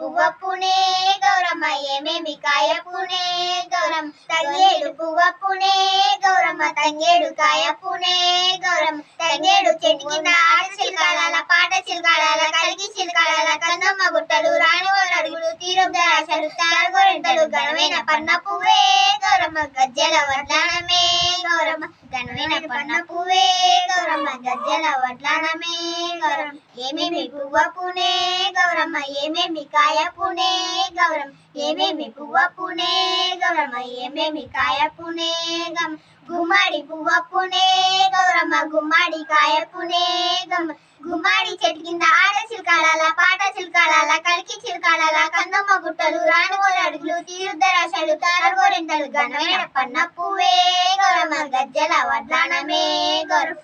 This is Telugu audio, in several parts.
పువ్వ గౌరమ్మ ఏమేమి కాయ గౌరమ్మ తంగేడు పువ్వ గౌరమ్మ తంగేడు కాయ గౌరమ్మ తంగేడు చెట్టు కింద ఆట చిలకాల పాట చిలకాల కలిగి చిలకాల కన్నమ్మ గుట్టలు తీరుద్దాశలు తారగోరింతలు ఘనమైన పన్న పువ్వే గౌరమ్మ. గజ్జల వడ్లానమే గౌరమ్మ. ఘనమైన పన్న పువ్వే గౌరమ్మ. గజ్జల వడ్లానమే గౌరమ్మ. ఏమేమి పువ్వ పునే గౌరమ్మ. ఏమేమి కాయ పునే గౌరమ్మ. ఏమేమి పువ్వ పునే గౌరమ్మ. ఏమేమి కాయ పునే గమ్ గుమ్మడి పువ్వ పునే గౌరమ్మ. గుమ్మడి కాయ పునే గమ్ గుమ్మడి చెట్టు కింద ఆడ చిలకాల చిలకాల కలికి చిలకాల కందమ్మ గుట్టలు రానుగోల అడుగులు తీరుద్దరాశలు తారగోరెంతలు ఘనమైన పన్న పువ్వే గౌరమ్మ గజ్జల వడ్లానమే గౌరవ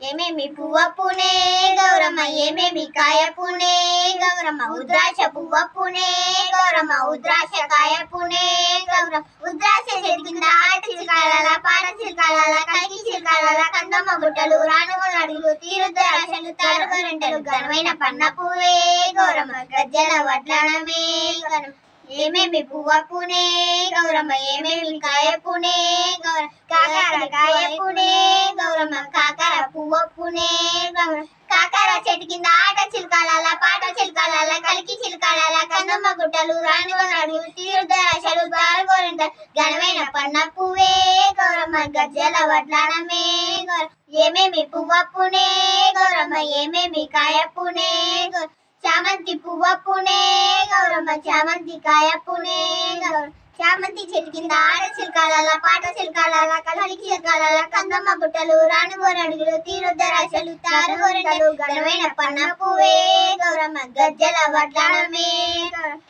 ఏమేమి పువ్వ పునే గౌరమ్మ ఏమేమి కాయ పునే గౌరమ్మ ఉద్రాక్ష పువ్వ పునే గౌరమ్మ ఉద్రాక్ష కాయ పునే గౌరమ్మ ఉద్రాక్ష చెట్టు కింద ఆట చిలకాల పాట చిలకాల కలిగి చిలకాల కందమ్మ గుట్టలు రానుగోల అడుగులు తీరుద్దరాశలు తారగోరెంటలు ఘనమైన పన్న పువ్వే గౌరమ్మ గజ్జల వడ్లానమే గౌరమ్మ ఏమేమి పువ్వ పునే గౌరమ్మ ఏమేమి కాయ పునే గౌరమ్మ. కాకర కాయ పునే గౌరమ్మ కాకర పువ్వ పునే గౌరమ్మ. కాకర చెట్టు కింద ఆట చిలకాల పాట చిలకాల కలికి చిలకాల కందమ్మ గుట్టలు రానివనాడు తీరుదరాశలు బారగోరింట ఘనమైన పన్న పువ్వే గౌరమ్మ గజ్జల వడ్లానమే గౌర ఏమేమి పువ్వప్పునే గౌరమ్మ ఏమేమి కాయప్పునే పునే చామంతి పువ్వప్పునే గౌరమ్మ చామంతి కాయప్పునే పునే గౌరమ్మ చామంతి చెట్టు కింద ఆడ చిలకాల పాట చిలకాల కలలికి చిలకాల కందమ్మ గుట్టలు రానుగోర అడుగులు తీరుద్దరాశలు తారుగోరెంటలు ఘనమైన పన్న పువ్వే గౌరమ్మ గజ్జల వడ్లానమే గౌరమ్మ